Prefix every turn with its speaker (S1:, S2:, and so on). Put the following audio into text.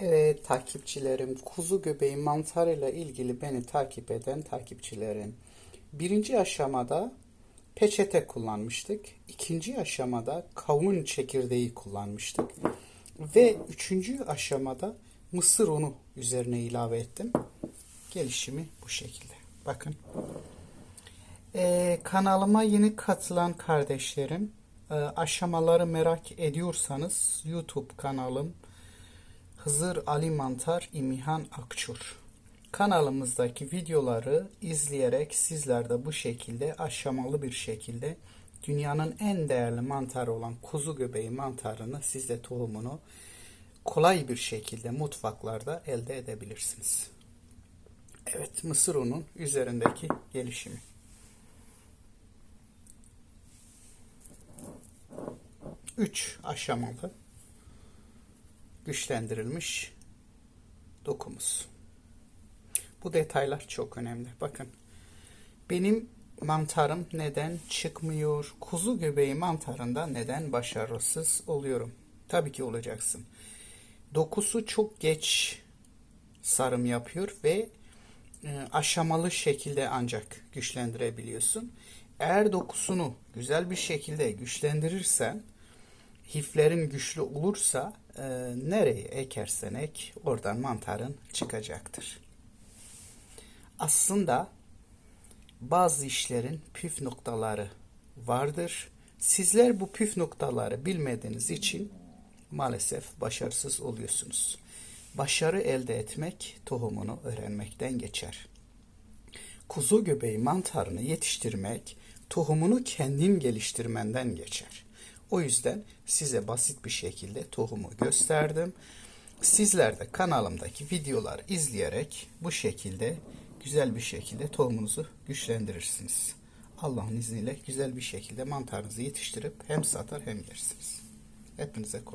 S1: Evet takipçilerim, kuzu göbeği mantarıyla ilgili beni takip eden takipçilerim. Birinci aşamada peçete kullanmıştık. İkinci aşamada kavun çekirdeği kullanmıştık. Ve üçüncü aşamada mısır unu üzerine ilave ettim. Gelişimi bu şekilde. Bakın. Ee, kanalıma yeni katılan kardeşlerim, e, aşamaları merak ediyorsanız YouTube kanalım Hızır Ali Mantar İmihan Akçur. Kanalımızdaki videoları izleyerek sizler de bu şekilde aşamalı bir şekilde dünyanın en değerli mantarı olan kuzu göbeği mantarını siz de tohumunu kolay bir şekilde mutfaklarda elde edebilirsiniz. Evet mısır unun üzerindeki gelişimi. Üç aşamalı güçlendirilmiş dokumuz. Bu detaylar çok önemli. Bakın benim mantarım neden çıkmıyor? Kuzu göbeği mantarında neden başarısız oluyorum? Tabii ki olacaksın. Dokusu çok geç sarım yapıyor ve e, aşamalı şekilde ancak güçlendirebiliyorsun. Eğer dokusunu güzel bir şekilde güçlendirirsen, hiflerin güçlü olursa e, nereye ekersen ek oradan mantarın çıkacaktır. Aslında bazı işlerin püf noktaları vardır. Sizler bu püf noktaları bilmediğiniz için maalesef başarısız oluyorsunuz. Başarı elde etmek tohumunu öğrenmekten geçer. Kuzu göbeği mantarını yetiştirmek tohumunu kendin geliştirmenden geçer. O yüzden size basit bir şekilde tohumu gösterdim. Sizler de kanalımdaki videoları izleyerek bu şekilde güzel bir şekilde tohumunuzu güçlendirirsiniz. Allah'ın izniyle güzel bir şekilde mantarınızı yetiştirip hem satar hem yersiniz. Hepinize kolay.